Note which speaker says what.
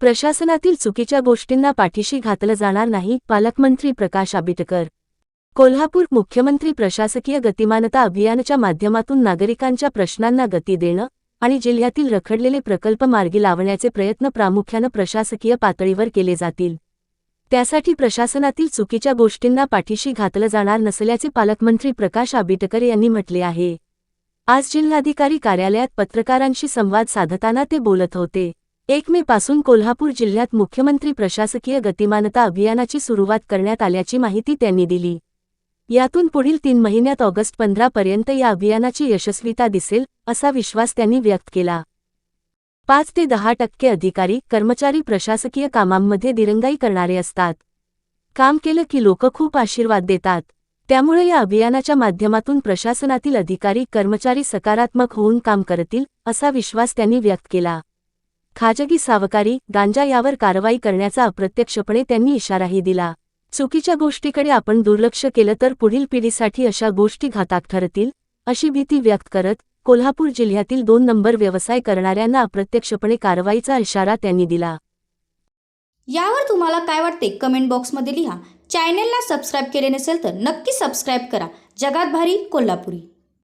Speaker 1: प्रशासनातील चुकीच्या गोष्टींना पाठीशी घातलं जाणार नाही पालकमंत्री प्रकाश आंबेडकर. कोल्हापूर मुख्यमंत्री प्रशासकीय गतिमानता अभियानाच्या माध्यमातून नागरिकांच्या प्रश्नांना गती देणं आणि जिल्ह्यातील रखडलेले प्रकल्प मार्गी लावण्याचे प्रयत्न प्रामुख्यानं प्रशासकीय पातळीवर केले जातील. त्यासाठी प्रशासनातील चुकीच्या गोष्टींना पाठीशी घातलं जाणार नसल्याचे पालकमंत्री प्रकाश आंबेडकर यांनी म्हटले आहे. आज जिल्हाधिकारी कार्यालयात पत्रकारांशी संवाद साधताना ते बोलत होते. एक मे पासून कोल्हापूर जिल्ह्यात मुख्यमंत्री प्रशासकीय गतिमानता अभियानाची सुरुवात करण्यात आल्याची माहिती त्यांनी दिली. यातून पुढील तीन महिन्यात ऑगस्ट पंधरापर्यंत या अभियानाची यशस्वीता दिसेल असा विश्वास त्यांनी व्यक्त केला. पाच ते दहा टक्के अधिकारी कर्मचारी प्रशासकीय कामांमध्ये दिरंगाई करणारे असतात. काम केलं की लोक खूप आशीर्वाद देतात. त्यामुळे या अभियानाच्या माध्यमातून प्रशासनातील अधिकारी कर्मचारी सकारात्मक होऊन काम करतील असा विश्वास त्यांनी व्यक्त केला. खाजगी सावकारी गांजा यावर कारवाई करण्याचा अप्रत्यक्षपणे त्यांनी इशाराही दिला. चुकीच्या गोष्टीकडे आपण दुर्लक्ष केलं तर पुढील पिढीसाठी अशा गोष्टी घातक ठरतील अशी भीती व्यक्त करत कोल्हापूर जिल्ह्यातील दोन नंबर व्यवसाय करणाऱ्यांना अप्रत्यक्षपणे कारवाईचा इशारा त्यांनी दिला.
Speaker 2: यावर तुम्हाला काय वाटते? कमेंट बॉक्समध्ये लिहा. चॅनेलला सबस्क्राईब केले नसेल तर नक्की सबस्क्राईब करा. जगात भारी कोल्हापुरी.